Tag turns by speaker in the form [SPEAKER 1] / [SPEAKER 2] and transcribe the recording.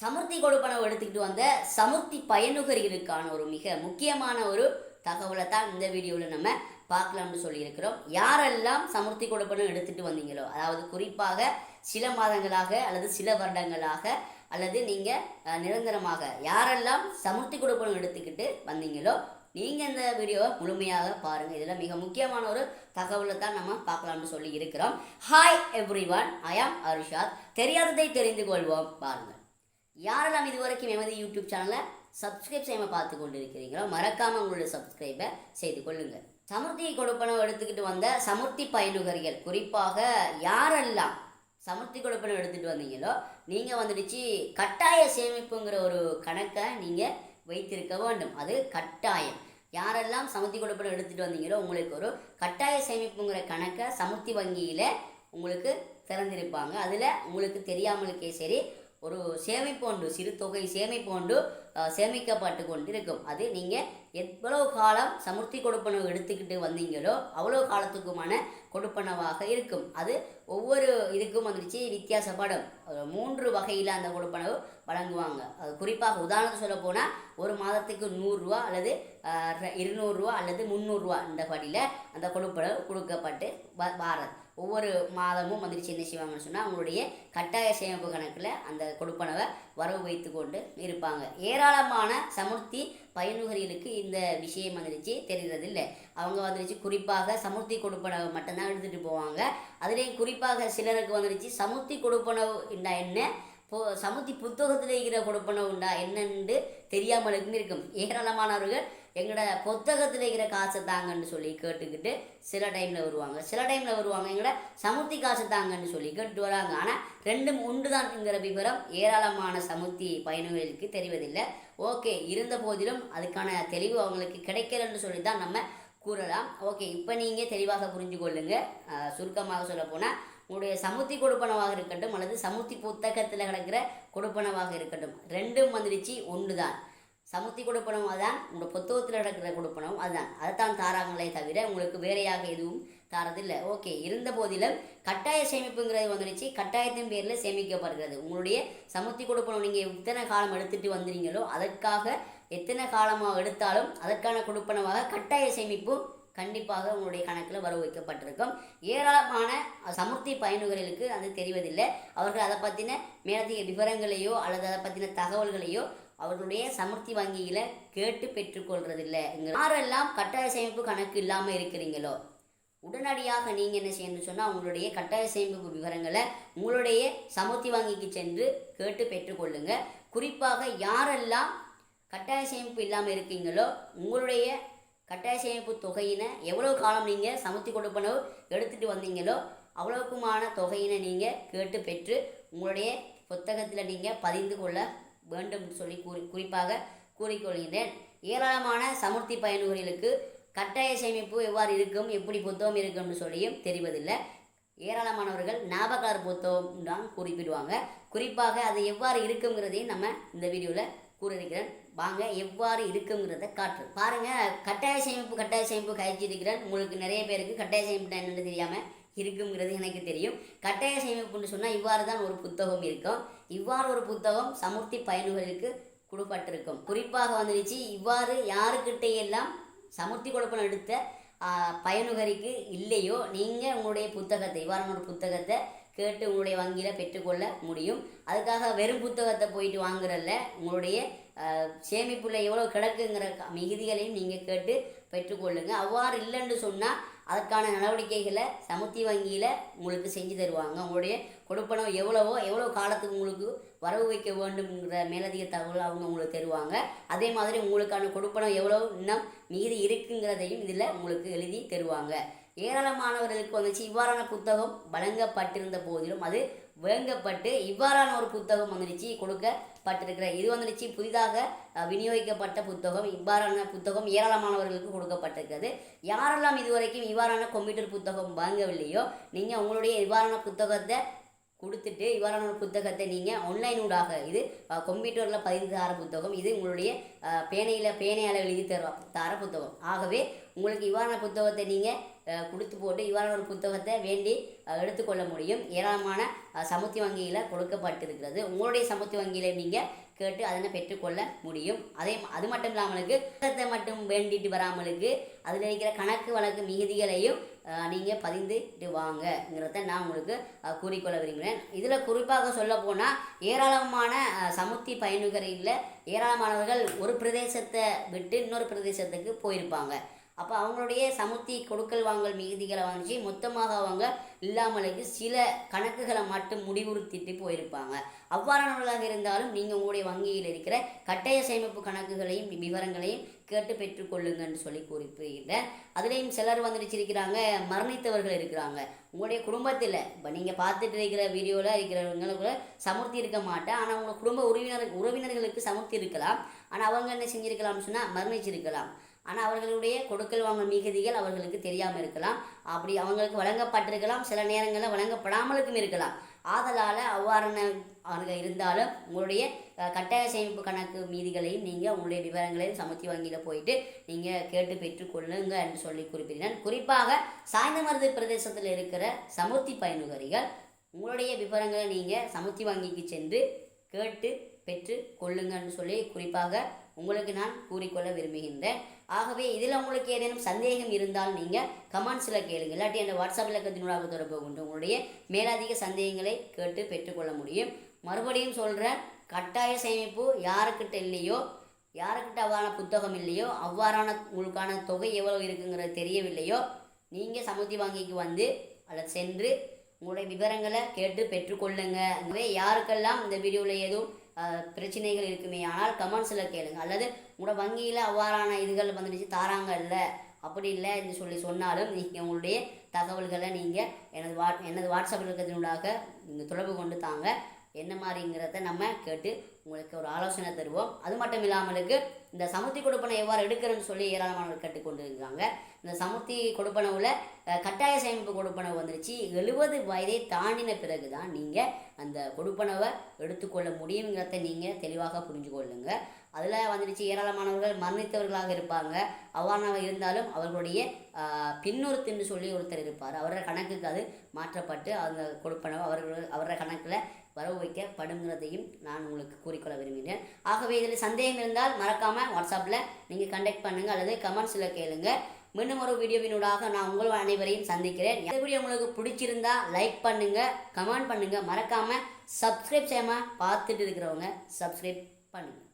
[SPEAKER 1] சமுர்த்தி கொடுப்பனவு எடுத்துக்கிட்டு வந்த சமுர்த்தி பயனுகர்களுக்கான ஒரு மிக முக்கியமான ஒரு தகவலை தான் இந்த வீடியோவில் நம்ம பார்க்கலாம்னு சொல்லியிருக்கிறோம். யாரெல்லாம் சமுர்த்தி கொடுப்பனம் எடுத்துகிட்டு வந்தீங்களோ அதாவது குறிப்பாக சில மாதங்களாக அல்லது சில வருடங்களாக அல்லது நீங்கள் நிரந்தரமாக யாரெல்லாம் சமுர்த்தி கொடுப்பனம் எடுத்துக்கிட்டு வந்தீங்களோ நீங்கள் இந்த வீடியோவை முழுமையாக பாருங்கள் இதில் மிக முக்கியமான ஒரு தகவலை தான் நம்ம பார்க்கலாம்னு சொல்லி இருக்கிறோம் ஹாய் எவ்ரி ஒன் ஐ ஆம் அரிஷாத் தெரியாததை தெரிந்து கொள்வோம். பாருங்கள் யாரெல்லாம் இதுவரைக்கும் எமது யூடியூப் சேனலை சப்ஸ்கிரைப் செய்யாமல் பார்த்து கொண்டு இருக்கிறீங்களோ மறக்காமல் உங்களுடைய சப்ஸ்கிரைபை செய்து கொள்ளுங்கள் சமுர்த்தி கொடுப்பனம் எடுத்துக்கிட்டு வந்த சமுர்த்தி பயனுகரிகள் குறிப்பாக யாரெல்லாம் சமுர்த்தி கொடுப்பனம் எடுத்துகிட்டு வந்தீங்களோ நீங்கள் வந்துடுச்சு கட்டாய சேமிப்புங்கிற ஒரு கணக்கை நீங்கள் வைத்திருக்க வேண்டும். அது கட்டாயம். யாரெல்லாம் சமுர்த்தி கொடுப்பனம் எடுத்துகிட்டு வந்தீங்களோ உங்களுக்கு ஒரு கட்டாய சேமிப்புங்கிற கணக்கை சமுர்த்தி வங்கியில் உங்களுக்கு திறந்திருப்பாங்க. அதில் உங்களுக்கு தெரியாமலுக்கே சரி ஒரு சேமிப்பு ஒன்று சிறு தொகை சேமிப்பு ஒன்று அஹ், சேமிக்கப்பட்டு கொண்டிருக்கும். அது நீங்கள் எவ்வளவு காலம் சமுர்த்தி கொடுப்பனவு எடுத்துக்கிட்டு வந்தீங்களோ அவ்வளோ காலத்துக்குமான கொடுப்பனவாக இருக்கும். அது ஒவ்வொரு இதுக்கும் வந்துடுச்சு வித்தியாசப்படும் மூன்று வகையில் அந்த கொடுப்பனவு வழங்குவாங்க. அது குறிப்பாக உதாரணத்துக்கு சொல்ல போனால் ஒரு மாதத்துக்கு நூறுரூவா அல்லது இருநூறுரூவா இருநூறுவா அல்லது முந்நூறுரூவா இந்த படியில் அந்த கொடுப்பனவு கொடுக்கப்பட்டு வ வாரது. ஒவ்வொரு மாதமும் வந்துட்டு என்ன செய்வாங்கன்னு சொன்னால் அவங்களுடைய கட்டாய சேமிப்பு கணக்கில் அந்த கொடுப்பனவை வரவு வைத்து கொண்டு இருப்பாங்க. ஏராளமான சமுர்த்தி பயனுகரிகளுக்கு இந்த விஷயம் வந்துடுச்சு தெரிகிறதில்லை. அவங்க வந்துடுச்சு குறிப்பாக சமுர்த்தி கொடுப்பனவு மட்டும்தான் எடுத்துகிட்டு போவாங்க. அதுலேயும் குறிப்பாக சிலருக்கு வந்துடுச்சு சமுர்த்தி கொடுப்பனவு உண்டா என்ன? இப்போ சமுர்த்தி புத்தகத்தில் இருக்கிற கொடுப்பனவு உண்டா என்னன்னு இருக்கும். ஏராளமானவர்கள் எங்களோட புத்தகத்தில் இருக்கிற காசை தாங்கன்னு சொல்லி கேட்டுக்கிட்டு சில டைமில் வருவாங்க. சில டைமில் வருவாங்க எங்களோட சமுத்தி காசு தாங்கன்னு சொல்லி கேட்டு வராங்க. ஆனால் ரெண்டும் உண்டு தான்ங்கிற விவரம் ஏராளமான சமுத்தி பயணிகளுக்கு தெரிவதில்லை. ஓகே இருந்த போதிலும் அதுக்கான தெளிவு அவங்களுக்கு கிடைக்கலன்னு சொல்லி தான் நம்ம கூறலாம். ஓகே இப்போ நீங்கள் தெளிவாக புரிஞ்சு கொள்ளுங்க. சுருக்கமாக சொல்ல போனால் உங்களுடைய சமுத்தி கொடுப்பனவாக இருக்கட்டும் அல்லது சமுத்தி புத்தகத்தில் கிடக்கிற கொடுப்பனவாக இருக்கட்டும் ரெண்டும் வந்துடுச்சு ஒன்று தான் சமுத்தி கொடுப்பனவும் அதுதான் உங்களோட புத்தகத்தில் நடக்கிற கொடுப்பனவும் அதுதான் அதைத்தான் தாராங்களே தவிர உங்களுக்கு வேறையாக எதுவும் தாரதில்லை. ஓகே இருந்த போதிலும் கட்டாய சேமிப்புங்கிறது வந்துடுச்சு கட்டாயத்தின் பேரில் சேமிக்கப்படுகிறது. உங்களுடைய சமுத்தி கொடுப்பனம் நீங்கள் எத்தனை காலம் எடுத்துகிட்டு வந்தீங்களோ அதற்காக எத்தனை காலமாக எடுத்தாலும் அதற்கான கொடுப்பனவாக கட்டாய சேமிப்பு கண்டிப்பாக உங்களுடைய கணக்கில் வர வைக்கப்பட்டிருக்கும். ஏராளமான சமுர்த்தி பயணிகளுக்கு அது தெரிவதில்லை. அவர்கள் அதை பற்றின மேலதிக விவரங்களையோ அல்லது அதை பற்றின தகவல்களையோ அவர்களுடைய சமர்த்தி வங்கியில் கேட்டு பெற்றுக்கொள்றதில்லை யாரெல்லாம் கட்டாய சேமிப்பு கணக்கு இல்லாமல் இருக்கிறீங்களோ உடனடியாக நீங்கள் என்ன செய்யணும்னு சொன்னால் உங்களுடைய கட்டாய சேமிப்பு விவரங்களை உங்களுடைய சமுர்த்தி வங்கிக்கு சென்று கேட்டு பெற்றுக்கொள்ளுங்க. குறிப்பாக யாரெல்லாம் கட்டாய சேமிப்பு இல்லாமல் இருக்கீங்களோ உங்களுடைய கட்டாய சேமிப்பு தொகையினை எவ்வளோ காலம் நீங்கள் சமுர்த்தி கொடுப்பனவு எடுத்துகிட்டு வந்தீங்களோ அவ்வளோக்குமான தொகையினை நீங்கள் கேட்டு பெற்று உங்களுடைய புத்தகத்தில் நீங்கள் பதிந்து கொள்ள வேண்டும் சொல்லி கூறி குறிப்பாக கூறிக்கொள்கின்றேன். ஏராளமான சமுர்த்தி பயனுகளுக்கு கட்டாய சேமிப்பு எவ்வாறு இருக்கும் எப்படி புத்தகம் இருக்கும்னு சொல்லியும் தெரிவதில்லை. ஏராளமானவர்கள் ஞாபகார் புத்தகம் தான் குறிப்பிடுவாங்க. குறிப்பாக அது எவ்வாறு இருக்குங்கிறதையும் நம்ம இந்த வீடியோவில் கூறியிருக்கிறேன். வாங்க எவ்வாறு இருக்குங்கிறத காட்டு. பாருங்கள் கட்டாய சேமிப்பு கட்டாய சேமிப்பு கழிச்சிருக்கிறேன். உங்களுக்கு நிறைய பேருக்கு கட்டாய சேமிப்பு என்னென்னு தெரியாமல் இருக்குங்கிறது எனக்கு தெரியும். கட்டாய சேமிப்புன்னு சொன்னால் இவ்வாறு தான் ஒரு புத்தகம் இருக்கும். இவ்வாறு ஒரு புத்தகம் சமுர்த்தி பயனுகளுக்கு கொடுப்பட்டிருக்கும். குறிப்பாக வந்துடுச்சு இவ்வாறு யாருக்கிட்ட எல்லாம் சமுர்த்தி கொடுப்பனம் எடுத்த பயனுகரிக்கு இல்லையோ நீங்கள் உங்களுடைய புத்தகத்தை இவ்வாறான ஒரு புத்தகத்தை கேட்டு உங்களுடைய வங்கியில் பெற்றுக்கொள்ள முடியும். அதுக்காக வெறும் புத்தகத்தை போயிட்டு வாங்குறதில்ல உங்களுடைய சேமிப்புள்ள எவ்வளோ கிடக்குங்கிற மிகுதிகளையும் நீங்கள் கேட்டு பெற்றுக்கொள்ளுங்கள் அவ்வாறு இல்லைன்னு சொன்னால் அதற்கான நடவடிக்கைகளை சமுத்தி வங்கியில் உங்களுக்கு செஞ்சு தருவாங்க. உங்களுடைய கொடுப்பனம் எவ்வளவோ எவ்வளோ காலத்துக்கு உங்களுக்கு வரவு வைக்க வேண்டும்ங்கிற மேலதிக தகவல் அவங்க உங்களுக்கு தருவாங்க. அதே மாதிரி உங்களுக்கான கொடுப்பனம் எவ்வளோ இன்னும் மீதி இருக்குங்கிறதையும் இதில் உங்களுக்கு எழுதி தருவாங்க. ஏராளமானவர்களுக்கு வந்துச்சு. இவ்வாறான புத்தகம் வழங்கப்பட்டிருந்த போதிலும் அது வேங்கப்பட்டு இவ்வாறான ஒரு புத்தகம் வந்துடுச்சு. பட்டிருக்கிறேன். இது வந்துடுச்சு புதிதாக விநியோகிக்கப்பட்ட புத்தகம் இவ்வாறான புத்தகம் ஏராளமானவர்களுக்கு கொடுக்கப்பட்டிருக்கிறது. யாரெல்லாம் இதுவரைக்கும் இவ்வாறான கம்ப்யூட்டர் புத்தகம் வாங்கவில்லையோ நீங்கள் உங்களுடைய இவ்வாறான புத்தகத்தை கொடுத்துட்டு இவ்வாறான ஒரு புத்தகத்தை நீங்கள் ஆன்லைன் ஊடாக இது கம்ப்யூட்டரில் பதிந்து தர புத்தகம். இது உங்களுடைய பேனையில் பேனையால் எழுதி தர தர புத்தகம். ஆகவே உங்களுக்கு இவ்வாறான புத்தகத்தை நீங்கள் கொடுத்து போட்டு இவ்வாறான ஒரு புத்தகத்தை வேண்டி எடுத்துக்கொள்ள முடியும். ஏராளமான சமுத்தி வங்கியில் கொடுக்கப்பட்டிருக்கிறது. உங்களுடைய சமுத்தி வங்கியில் நீங்கள் கேட்டு அதனை பெற்றுக்கொள்ள முடியும்? அதே அது மட்டும் இல்லாமலுக்கு புத்தகத்தை மட்டும் வேண்டிட்டு வராமலுக்கு அதில் இருக்கிற கணக்கு வழக்கு மிகுதிகளையும் நீங்கள் பதிந்துட்டு வாங்கங்கிறத நான் உங்களுக்கு கூறிக்கொள்ள விரும்புகிறேன். இதில் குறிப்பாக சொல்ல போனால் ஏராளமான சமுத்தி பயணிகளில் ஏராளமானவர்கள் ஒரு பிரதேசத்தை விட்டு இன்னொரு பிரதேசத்துக்கு போயிருப்பாங்க. அப்போ அவங்களுடைய சமுத்தி கொடுக்கல் வாங்கல் மிகுதிகளை வாங்கிச்சு. மொத்தமாக அவங்க இல்லாமலுக்கு சில கணக்குகளை மட்டும் முடிவுறுத்திட்டு போயிருப்பாங்க. அவ்வாறானவர்களாக இருந்தாலும் நீங்கள் உங்களுடைய வங்கியில் இருக்கிற கட்டாய சேமிப்பு கணக்குகளையும் விவரங்களையும் கேட்டு பெற்றுக்கொள்ளுங்கன்னு சொல்லி குறிப்பிடுகிறேன் அதுலேயும் சிலர் வந்துடுச்சிருக்கிறாங்க மரணித்தவர்கள் இருக்கிறாங்க. உங்களுடைய குடும்பத்தில் இப்போ நீங்கள் பார்த்துட்டு இருக்கிற வீடியோவில் இருக்கிறவங்களுக்கு சமுர்த்தி இருக்க மாட்டேன். ஆனால் உங்கள் குடும்ப உறவினர் உறவினர்களுக்கு சமுர்த்தி இருக்கலாம். ஆனால் அவங்க என்ன செஞ்சுருக்கலாம்னு சொன்னால் மரணிச்சிருக்கலாம். ஆனால் அவர்களுடைய கொடுக்கல் வாங்கல் மிகுதிகள் அவர்களுக்கு தெரியாமல் இருக்கலாம். அப்படி அவங்களுக்கு வழங்கப்பட்டிருக்கலாம். சில நேரங்களில் வழங்கப்படாமலுக்கும் இருக்கலாம். ஆதலால் அவ்வாறான அவர்கள் இருந்தாலும் உங்களுடைய கட்டாய சேமிப்பு கணக்கு மீதிகளையும் நீங்கள் உங்களுடைய விவரங்களையும் சமுத்தி வங்கியில் போயிட்டு நீங்கள் கேட்டு பெற்றுக்கொள்ளுங்க என்று சொல்லி குறிப்பிட்டேன் குறிப்பாக சாய்ந்தமருது பிரதேசத்தில் இருக்கிற சமுத்தி பயனுகரிகள் உங்களுடைய விவரங்களை நீங்கள் சமுத்தி வங்கிக்கு சென்று கேட்டு பெற்று கொள்ளுங்கன்னு சொல்லி குறிப்பாக உங்களுக்கு நான் கூறிக்கொள்ள விரும்புகின்றேன். ஆகவே இதில் உங்களுக்கு ஏதேனும் சந்தேகம் இருந்தால் நீங்கள் கமெண்ட்ஸில் கேளுங்க. இல்லாட்டி அந்த வாட்ஸ்அப் இலக்கத்தினூடாக தொடர்பு கொண்டு உங்களுடைய மேலதிக சந்தேகங்களை கேட்டு பெற்றுக்கொள்ள முடியும். மறுபடியும் சொல்கிறேன் கட்டாய சேமிப்பு யாருக்கிட்ட இல்லையோ யாருக்கிட்ட அவ்வாறான புத்தகம் இல்லையோ அவ்வாறான உங்களுக்கான தொகை எவ்வளோ இருக்குங்கிறது தெரியவில்லையோ நீங்கள் சமுத்தி வங்கிக்கு வந்து அதில் சென்று உங்களுடைய விவரங்களை கேட்டு பெற்றுக்கொள்ளுங்க. அதுவே யாருக்கெல்லாம் இந்த வீடியோவில் எதுவும் பிரச்சனைகள் இருக்குமே. ஆனால் கமெண்ட்ஸில் கேளுங்க. அல்லது உங்களோட வங்கியில் அவ்வாறான இதுகள் வந்துடுச்சு தாராங்க இல்லை அப்படி இல்லை என்று சொல்லி சொன்னாலும் நீங்கள் உங்களுடைய தகவல்களை நீங்கள் எனது வாட் எனது வாட்ஸ்அப் இருக்கிறதுனூடாக நீங்கள் தொடர்பு கொண்டு தாங்க. என்ன மாதிரிங்கிறத நம்ம கேட்டு உங்களுக்கு ஒரு ஆலோசனை தருவோம். அது மட்டும் இல்லாமலுக்கு இந்த சமுத்தி கொடுப்பனை எவ்வாறு எடுக்கிறேன்னு சொல்லி ஏராளமானவர்கள் கேட்டுக்கொண்டிருக்காங்க இந்த சமுத்தி கொடுப்பனவில் கட்டாய சேமிப்பு கொடுப்பனவு வந்துருச்சு. எழுபது வயதை தாண்டின பிறகு தான் நீங்கள் அந்த கொடுப்பனவை எடுத்துக்கொள்ள முடியுங்கிறத நீங்கள் தெளிவாக புரிஞ்சு கொள்ளுங்க. அதில் வந்துடுச்சு ஏராளமானவர்கள் மரணித்தவர்களாக இருப்பாங்க. அவ்வாறாக இருந்தாலும் அவர்களுடைய பின்னொருத்துன்னு சொல்லி ஒருத்தர் இருப்பார். அவரோட கணக்குக்கு அது மாற்றப்பட்டு அந்த கொடுப்பனவு அவர்கள் அவரோட கணக்கில் வரவு வைக்கப்படுங்கிறதையும் நான் உங்களுக்கு கூறிக்கொள்ள விரும்புகிறேன். ஆகவே இதில் சந்தேகம் இருந்தால் மறக்காமல் வாட்ஸ்அப்பில் நீங்கள் கண்டெக்ட் பண்ணுங்கள் அல்லது கமெண்ட்ஸில் கேளுங்க. மீண்டும் ஒரு வீடியோவினூடாக நான் உங்கள் அனைவரையும் சந்திக்கிறேன். இந்த வீடியோ உங்களுக்கு பிடிச்சிருந்தா லைக் பண்ணுங்கள் கமெண்ட் பண்ணுங்கள் மறக்காமல் சப்ஸ்கிரைப் செய்யாமல் பார்த்துட்டு இருக்கிறவங்க சப்ஸ்கிரைப் பண்ணுங்கள்